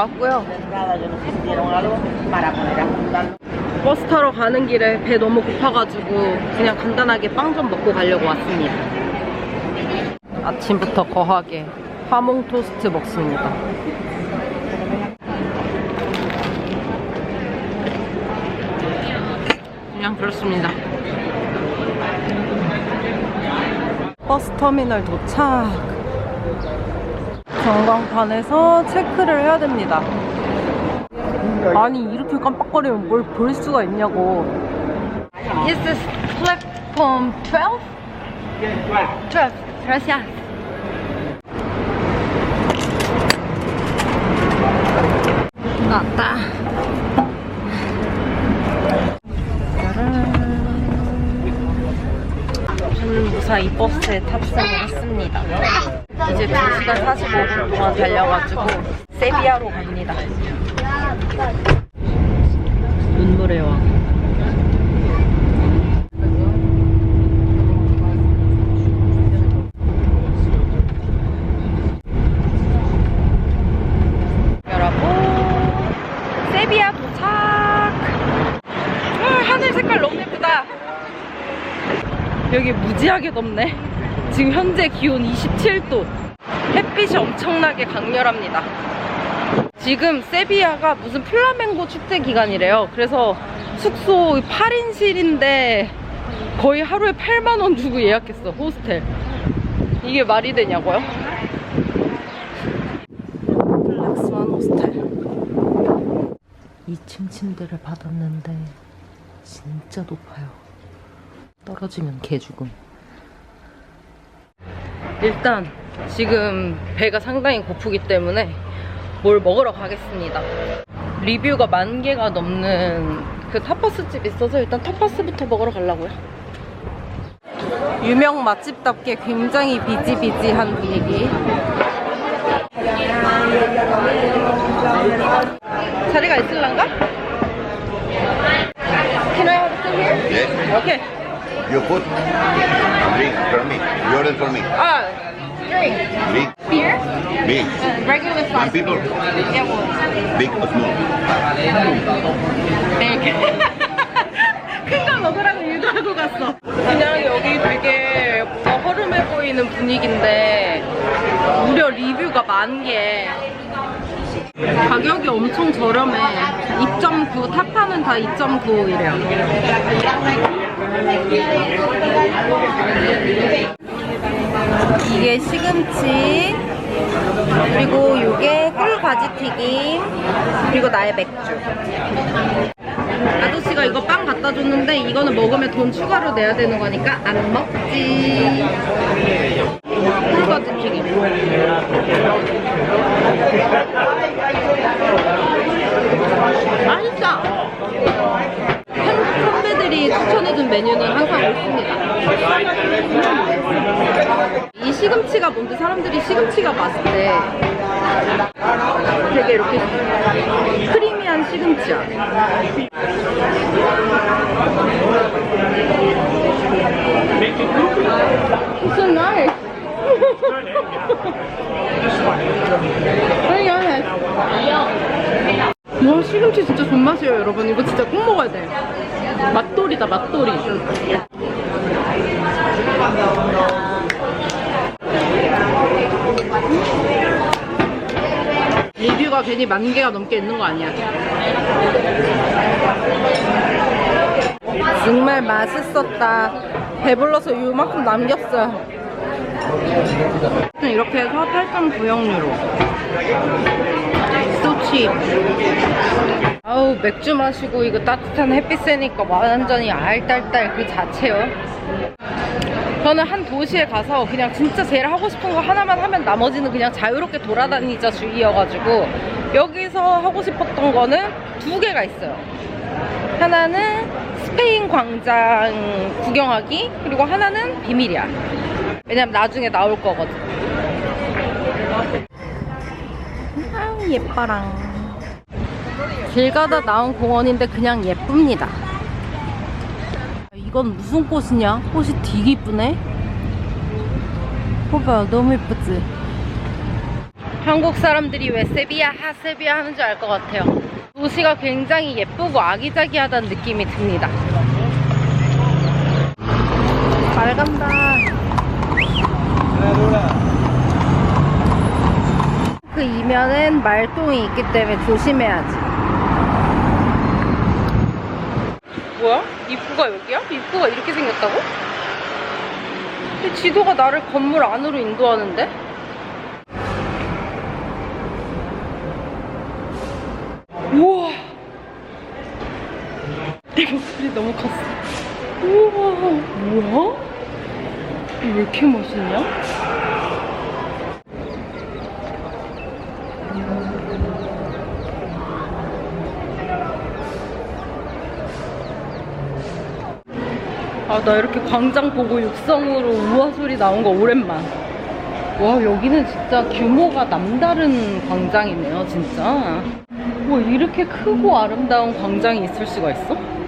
나왔고요. 버스 타러 가는 길에 배 너무 고파가지고 그냥 간단하게 빵 좀 먹고 가려고 왔습니다. 아침부터 거하게 화몽 토스트 먹습니다. 그냥 그렇습니다. 버스 터미널 도착. 전광판에서 체크를 해야 됩니다. 아니 이렇게 깜빡거리면 뭘 볼 수가 있냐고. Is this platform 12? 12. Gracias. 나왔다. 저는 무사히 버스에 탑승 시간 45분 동안 달려가지고 세비야로 갑니다. 눈물의 왕. 여기 무지하게 덥네 지금 현재 기온 27도 햇빛이 엄청나게 강렬합니다. 지금 세비야가 무슨 플라멩고 축제 기간이래요. 그래서 숙소 8인실인데 거의 하루에 8만원 주고 예약했어, 호스텔. 이게 말이 되냐고요? 블랙스완 호스텔. 2층 침대를 받았는데 진짜 높아요. 떨어지면 개죽음. 일단 지금 배가 상당히 고프기 때문에 뭘 먹으러 가겠습니다. 리뷰가 만 개가 넘는 그 타파스 집 있어서 일단 타파스부터 먹으러 가려고요. 유명 맛집답게 굉장히 비지비지한 분위기. 자리가 있을란가? Can I have some here? Yes. Okay. You put drink for me. You order for me. Ah, drink. Big, Beer? big, Uh, regular One size. people. Yeah, well, big or small. big. 큰거 먹으라고 유도하고 갔어. 그냥 여기 되게 뭔가 허름해 보이는 분위기인데 무려 리뷰가 만 개. 가격이 엄청 저렴해. 2.9, 타파는 다 2.9 이래요. 이게 시금치, 그리고 이게 꿀가지튀김, 그리고 나의 맥주. 아저씨가 이거 빵 갖다 줬는데 이거는 먹으면 돈 추가로 내야 되는 거니까 안 먹지. 꿀가지튀김. 맛있다. 선- 선배들이 추천해준 메뉴는 항상 옳습니다. 이 시금치가 뭔데 사람들이 시금치가 맛있대. 되게 이렇게 크리미한 시금치야. It's so nice. Very nice. 와 시금치 진짜 존맛이에요 여러분 이거 진짜 꼭 먹어야 돼 맛돌이다 맛돌이 리뷰가 괜히 만 개가 넘게 있는 거 아니야? 정말 맛있었다. 배불러서 요만큼 남겼어요. 이렇게 해서 8.9영유로. 소치 아우 맥주 마시고 이거 따뜻한 햇빛 쐬니까 완전히 알딸딸 그 자체요. 저는 한 도시에 가서 그냥 진짜 제일 하고 싶은 거 하나만 하면 나머지는 그냥 자유롭게 돌아다니자 주의여가지고 여기서 하고 싶었던 거는 두 개가 있어요. 하나는 스페인 광장 구경하기 그리고 하나는 비밀이야. 왜냐면 나중에 나올 거거든. 아우 예뻐랑 길 가다 나온 공원인데 그냥 예쁩니다. 이건 무슨 꽃이냐? 꽃이 되게 이쁘네. 봐봐 너무 예쁘지? 한국 사람들이 왜 세비야 하세비야 하는 줄 알 것 같아요. 도시가 굉장히 예쁘고 아기자기하다는 느낌이 듭니다. 잘 간다. 그 이면엔 말똥이 있기 때문에 조심해야지. 뭐야? 입구가 여기야? 입구가 이렇게 생겼다고? 지도가 나를 건물 안으로 인도하는데? 너무 컸어. 우와, 뭐야? 왜 이렇게 멋있냐? 아, 나 이렇게 광장 보고 육성으로 우와 소리 나온 거 오랜만. 와, 여기는 진짜 규모가 남다른 광장이네요, 진짜. 와, 이렇게 크고 아름다운 광장이 있을 수가 있어?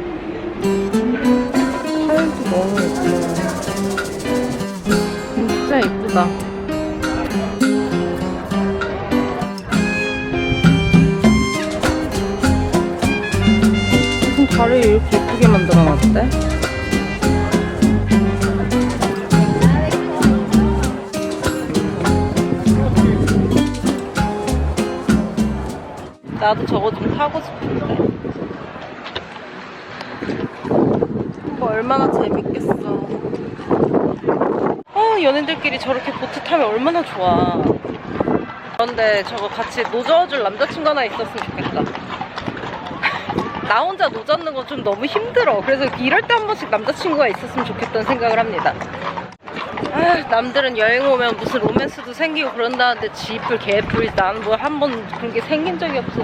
하얀색 너무 예쁘다. 진짜 예쁘다. 무슨 다리를 이렇게 예쁘게 만들어놨대? 나도 저거 좀 타고 싶은데. 얼마나 재밌겠어. 어, 연인들끼리 저렇게 보트 타면 얼마나 좋아. 그런데 저거 같이 노져줄 남자친구 하나 있었으면 좋겠다. 나 혼자 노젓는 건 좀 너무 힘들어. 그래서 이럴 때 한 번씩 남자친구가 있었으면 좋겠다는 생각을 합니다. 아, 남들은 여행 오면 무슨 로맨스도 생기고 그런다는데 지풀 개풀 나는 뭐 한 번 그런 게 생긴 적이 없어.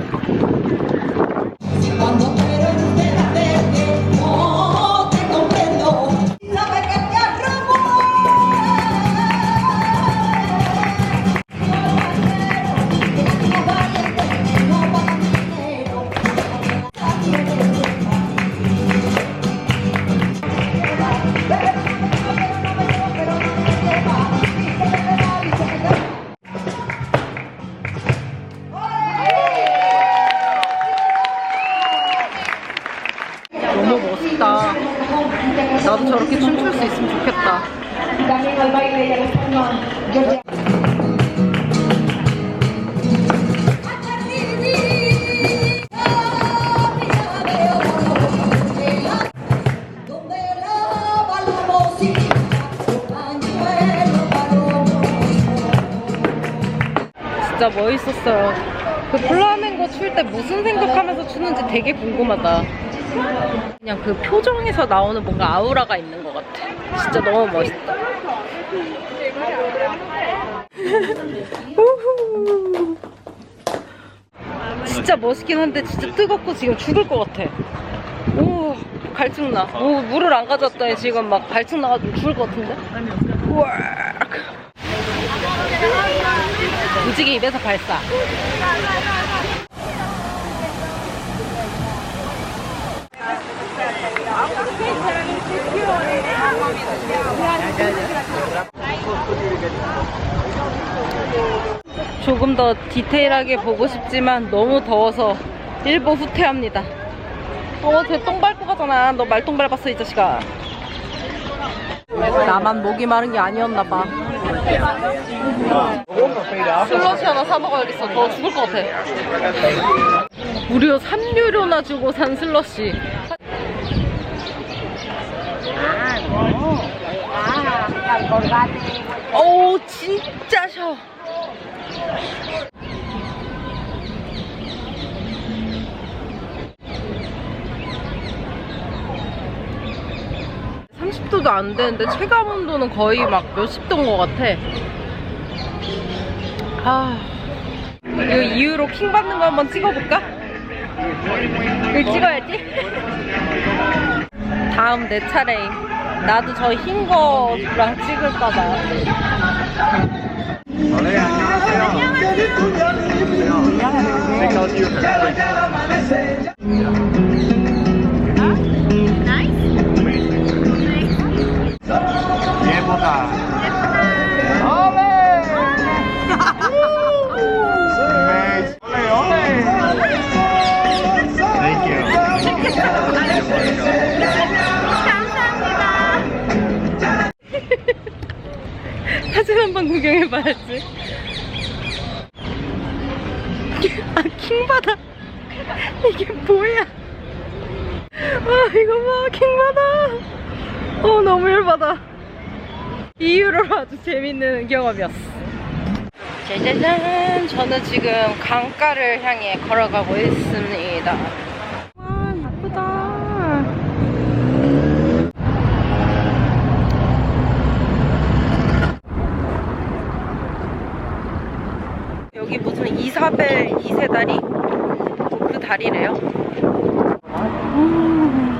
나도 저렇게 춤출 수 있으면 좋겠다. 진짜 멋있었어요. 그 플라멩고 출 때 무슨 생각하면서 추는지 되게 궁금하다. 그냥 그 표정에서 나오는 뭔가 아우라가 있는 것 같아. 진짜 너무 멋있다. 진짜 멋있긴 한데 진짜 뜨겁고 지금 죽을 것 같아. 오, 갈증 나. 오, 물을 안 가져왔더니 지금 막 갈증 나가지고 죽을 것 같은데? 우와. 무지개 입에서 발사. 조금 더 디테일하게 보고 싶지만 너무 더워서 일부 후퇴합니다. 어, 쟤똥 밟고 가잖아. 너 말똥 밟았어, 이 자식아. 나만 목이 마른 게 아니었나 봐. 슬러시 하나 사 먹어야겠어. 더 죽을 것 같아. 무려 3유로나 주고 산 슬러시. 어우, 진짜 셔. (30도도) 안 되는데 체감 온도는 거의 막 몇십 도인 것 같아 아 이거 이후로 킹 받는 거 한번 찍어볼까? 이거 찍어야지 다음 내 차례임 나도 저 흰 거랑 찍을까봐. 예쁘다. 이게 뭐야? 아, 이거 봐, 킹받아. 어, 너무 열받아. 이후로 아주 재밌는 경험이었어. 짜자잔! 저는 지금 강가를 향해 걸어가고 있습니다. 와, 예쁘다. 여기 무슨 이사벨 2세 다리? 그 다리래요. 음.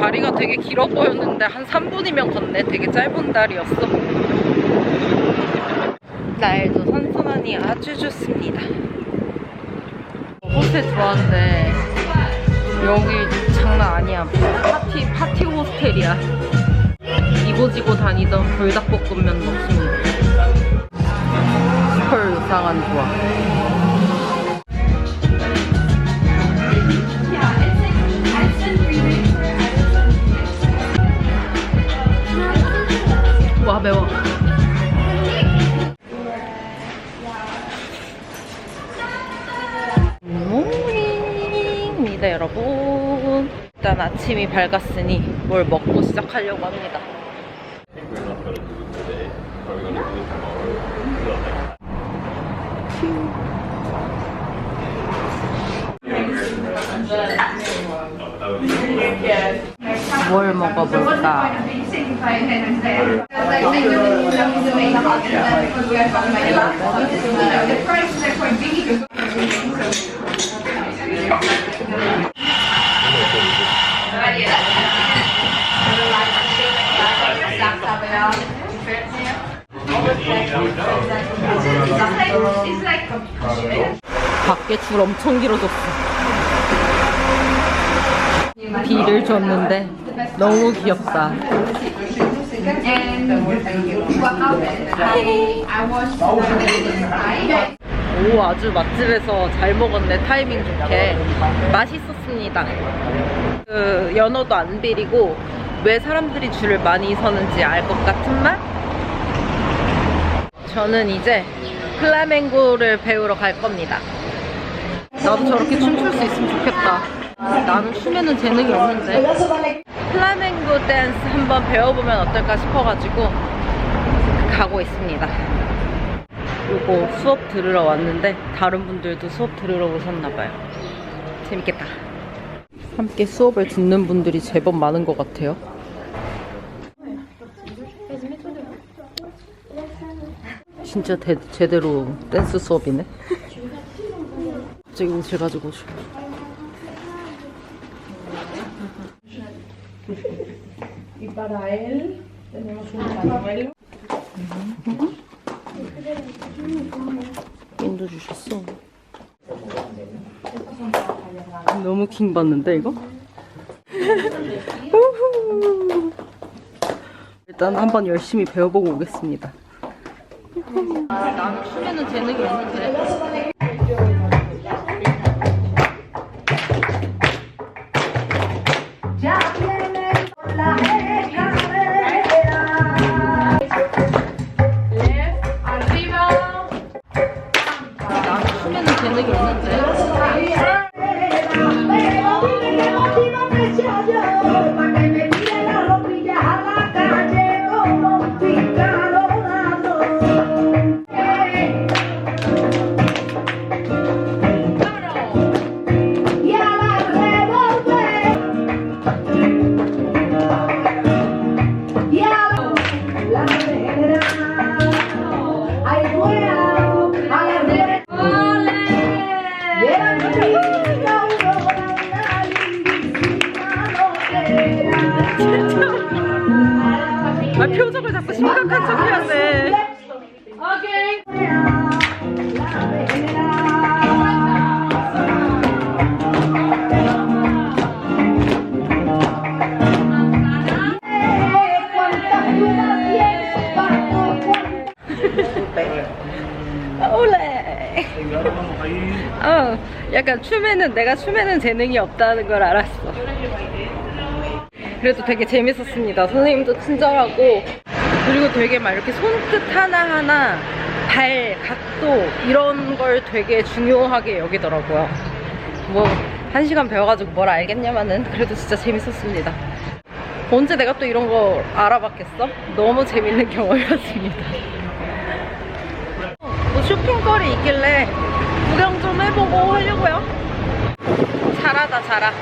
다리가 되게 길어 보였는데 한 3분이면 걷네. 되게 짧은 다리였어. 날도 선선하니 아주 좋습니다. 호스텔 들어왔는데 여기 장난 아니야. 파티 파티 호스텔이야. 이고지고 다니던 불닭볶음면 먹습니다. 헐 이상한 조합. 아침이 밝았으니 뭘 먹고 시작하려고 합니다. 뭘 먹어볼까? 밖에 줄 엄청 길어졌어. 비를 줬는데 너무 귀엽다. 오 아주 맛집에서 잘 먹었네 타이밍 좋게 맛있었습니다. 그 연어도 안 비리고 왜 사람들이 줄을 많이 서는지 알 것 같은 맛? 저는 이제 플라멩고를 배우러 갈 겁니다. 나도 저렇게 춤출 수 있으면 좋겠다. 나는 춤에는 재능이 없는데. 플라멩고 댄스 한번 배워보면 어떨까 싶어가지고 가고 있습니다. 요거 수업 들으러 왔는데 다른 분들도 수업 들으러 오셨나봐요. 재밌겠다. 함께 수업을 듣는 분들이 제법 많은 것 같아요. 진짜 대- 제대로 댄스 수업이네. 갑자기 옷을 가지고 오셔. 인도 주셨어. 너무 킹 받는데 이거? 일단 한번 열심히 배워보고 오겠습니다. 나는 춤에는 재능이 없는데. 약간 춤에는 내가 춤에는 재능이 없다는 걸 알았어. 그래도 되게 재밌었습니다. 선생님도 친절하고 그리고 되게 막 이렇게 손끝 하나하나 발 각도 이런 걸 되게 중요하게 여기더라고요. 뭐 한 시간 배워가지고 뭘 알겠냐마는 그래도 진짜 재밌었습니다. 언제 내가 또 이런 거 알아봤겠어? 너무 재밌는 경험이었습니다. 뭐 쇼핑거리 있길래 구경 좀 해보고 하려고요. 잘하다 잘하.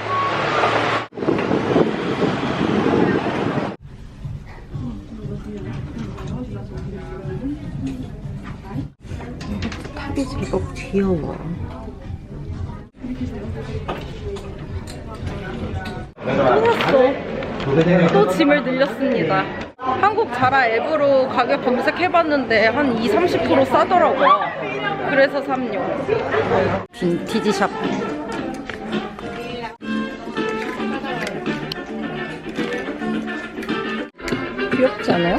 탑이 제법 귀여워. 끝났어. 또 짐을 늘렸습니다. 한국 자라 앱으로 가격 검색해봤는데 한 2, 30% 싸더라고요. 그래서 삽요. 빈티지 샵. 귀엽지 않아요?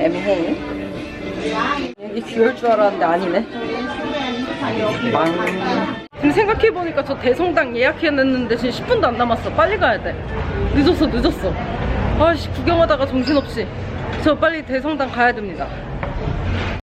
애매해. 여기 귀여울 줄 알았는데 아니네. 망. 지금 생각해보니까 저 대성당 예약해놨는데 지금 10분도 안 남았어. 빨리 가야 돼. 늦었어, 늦었어. 아씨, 구경하다가 정신없이. 저 빨리 대성당 가야 됩니다.